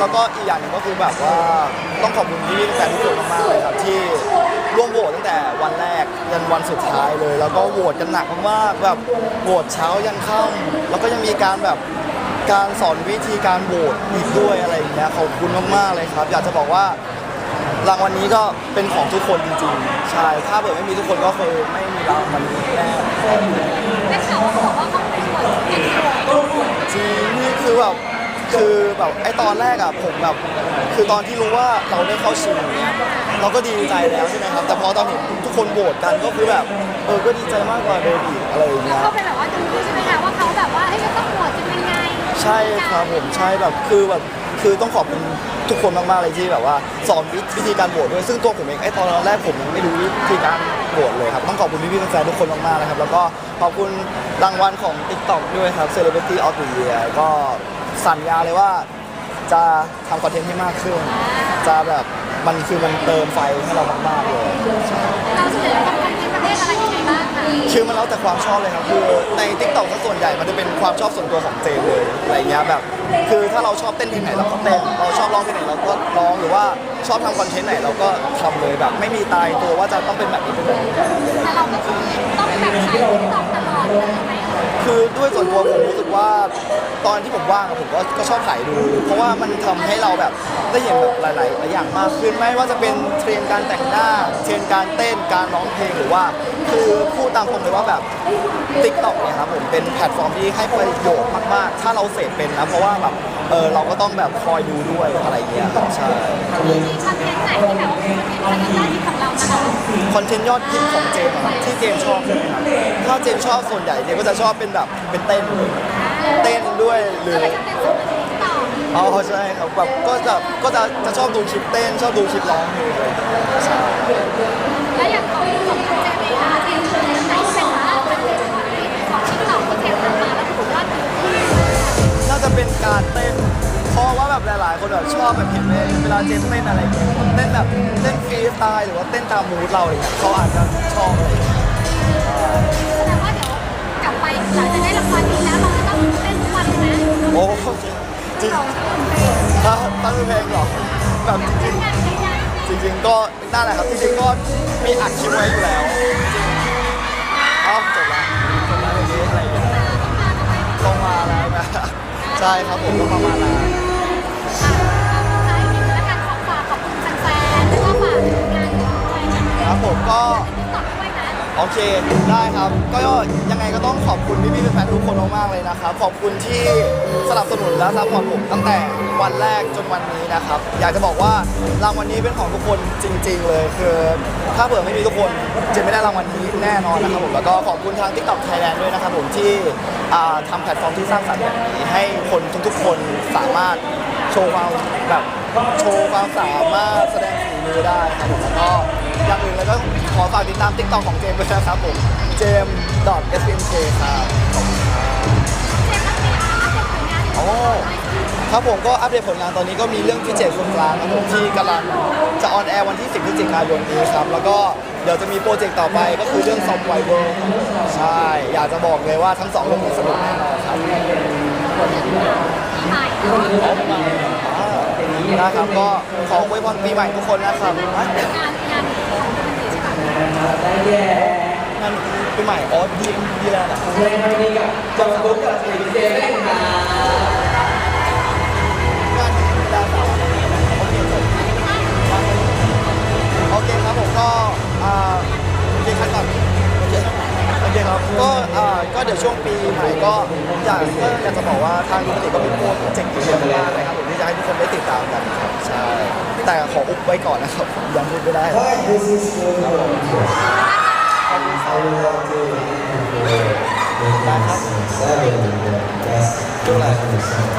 แล้วก็อีกอย่างหนึ่งก็คือแบบว่าต้องขอบคุณพี่ๆแฟนทุกคนมากๆเลยครับที่ร่วมโหวตตั้งแต่วันแรกยันวันสุดท้ายเลย แล้วก็โหวตกันหนักมากๆแบบโหวตเช้ายันค่ำแล้วก็ยังมีการแบบการสอนวิธีการโหวตอีกด้วยอะไรอย่างเงี้ยขอบคุณมากๆเลยครับ อยากจะบอกว่ารางวัลนี้ก็เป็นของทุกคนจริงๆใช่ถ้าเกิดไม่มีทุกคนก็คือไม่มีรางวัลนี้แน่ ได้ข่าวว่าเขาบอกว่าเขาเป็นคนเก่งโหดจริงนี่คือแบบ คือแบบไอตอนแรกอะผมแบบ คือตอนที่รู้ว่าเราได้เข้าชิงอย่างเงี้ยเราก็ดีใจแล้วใช่ไหมครับ แต่พอตอนเห็นทุกคนโหวตกันก็คือแบบเออก็ดีใจมากกว่าเดิมอีกอะไรอย่างแล้วเงี้ยเขาเป็นแบบว่าดูใช่ไหมคะว่าเขาแบบว่าเอ้ยจะต้องโหดจะเป็นยังไงใช่ครับผมใช่แบบคือแบบคือต้องขอบคุณทุกคนมากๆเลยที่แบบว่าสอนวิธีการโหวตด้วยซึ่งตัวผมเองไอ้ตอนแรกผมยังไม่รู้วิธีการโหวตเลยครับต้องขอบคุณพี่ๆแฟนๆทุกคนมากๆนะครับแล้วก็ขอบคุณรางวัลของ TikTok ด้วยครับ Celebrity of the Year ก็ สัญญาเลยว่าจะทำคอนเทนต์ให้มากขึ้น จะแบบมันคือมันเติมไฟให้เรามากๆเลยใช่เราส่วนใหญ่ทำคอนเทนต์ประเภทอะไรยังไงบ้างคะคือมันแล้วแต่ความชอบเลยครับคือใน t ิ k t o k ซะส่วนใหญ่มันจะเป็นความชอบส่วนตัวของเจมเลยอะไรเงี้ยแบบ คือถ้าเราชอบเต้นเพลงไหนเราก็เต้นเราชอบร้องเพลงไหนเราก็ร้องหรือว่าชอบทำคอนเทนต์ไหนเราก็ทำเลยแบบ ไม่มีตายตัวว่าจะต้องเป็นแบบนี้เป็นแบบนี้แต่เราก็คือต้องแบบใช้ติ๊กต็อกตลอดเลยไหมเอ่ย คือด้วยส่วนตัวผมรู้สึกว่าตอนที่ผมว่างอะผมก็ก็ชอบถ่ายดู เพราะว่ามันทำให้เราแบบได้เห็นแบบหลายๆหลายอย่างมากขึ้นไม่ว่าจะเป็นเทรนด์การแต่งหน้า เทรนด์การเต้นการร้องเพลงหรือว่า คือพูดตามตรงเลยว่าแบบ ติ๊กต็อกเนี่ยครับผมเป็นแพลตฟอร์มที่ให้ประโยชน์มากๆ ถ้าเราเสพเป็นนะเพราะว่าแบบเออเราก็ต้องแบบคอยดูด้วยอะไรเงี้ยครับใช่ อนเทนต์ยอดฮิตของเจมส์อะที่เจมส์ชอบใช่ไหมครับถ้าเจมส์ชอบส่วนใหญ่เจมส์ก็จะชอบเป็นแบบเป็นเต้น เต้นด้วยหรืออ๋อใช่ครับแบบก็จะก็จะจะชอบดูคลิปเต้น ชอบดูคลิปร้องเพลงเลยใช่ และอย่างของของเจมี่นะคะที่ไหนที่เป็นว่าเป็นของติ๊กต็อกที่เทปทำมาแล้วถูกยอดฮิตน่าจะเป็นการเต้น ราะว่าแบบหลาย ๆ คนแบบชอบแบบเห็นเวลาเจมเต้นอะไรเงี้ยเต้นแบบเต้นฟรีสไตล์หรือว่าเต้นตามมูดเราอะไรเงี้ยเขาอาจจะชอบอะไรเงี้ยแสดงว่าเดี๋ยวกลับไปหลังจากได้รางวัลนี้แล้วเราจะต้องเต้นทุกวันเลยนะโอ้จริงถ้าตั้งเพลงเหรอแบบจริงงานงจริงก็นั่นแหละครับจริงๆก็มีอัดคลิปไว้อยู่แล้วอ้าวจบแล้วจบแล้วอย่างนี้อะไรอย่างเงี้ยต้องมาแล้วนะใช่ครับผมต้องมาแล้ว โอเค ได้ครับ ก็ยังไงก็ต้องขอบคุณพี่ๆแฟนๆทุกคนมากๆเลยนะครับ ขอบคุณที่สนับสนุนและซัพพอร์ตผมตั้งแต่วันแรกจนวันนี้นะครับ อยากจะบอกว่ารางวัลนี้เป็นของทุกคนจริง ๆ เลยคือ ถ้าเผื่อไม่มีทุกคนจะไม่ได้รางวัลนี้แน่นอนนะครับผม แล้วก็ขอบคุณทาง TikTok Thailand ด้วยนะครับผมที่อ่าทำแพลตฟอร์มที่สร้างสรรค์แบบนี้ให้คนทุกๆ คนสามารถโชว์ความแบบโชว์ความสามารถแสดงฝีมือได้ครับผมแล้วก็ อย่างอื่นแล้วก็ขอฝากติดตาม TikTok ของเจมส์ด้วยนะครับผมเจมส์ .smk ครับขอบคุณครับเจมส์ต้องมีอัปเดตผลงานโอ้ครับผมก็อัปเดตผลงานตอนนี้ก็มีเรื่องพิเศษคนกลางครับผมที่กำลังจะออนแอร์วันที่ 10พฤศจิกายนนี้ครับ แล้วก็เดี๋ยวจะมีโปรเจกต์ต่อไปก็คือเรื่องซอมไวเวอร์ใช่ อยากจะบอกเลยว่าทั้งสองเรื่องนี้สนุกแน่นอนครับ นาะอ่านะครับ ก็ขออวยพรปีใหม่ทุกคนนะครับงานงานของคุณเจมส์งานปีใหม่อ๋อดีดีแล้วนะแสดงความยินดีกับจอมบุ๊กกับสีเจมส์ด้วยค่ะ อยากก็อยากจะบอกว่าทางดูปกติก็มีโปรเจกต์เยอะมากนะครับผมที่จะให้ทุกคนได้ติดตามกันครับใช่แต่ขออุบไว้ก่อนนะครับผมยังพูดไม่ได้ Hi, this is Phil. ขอบคุณครับ I would like to ได้ครับ seven the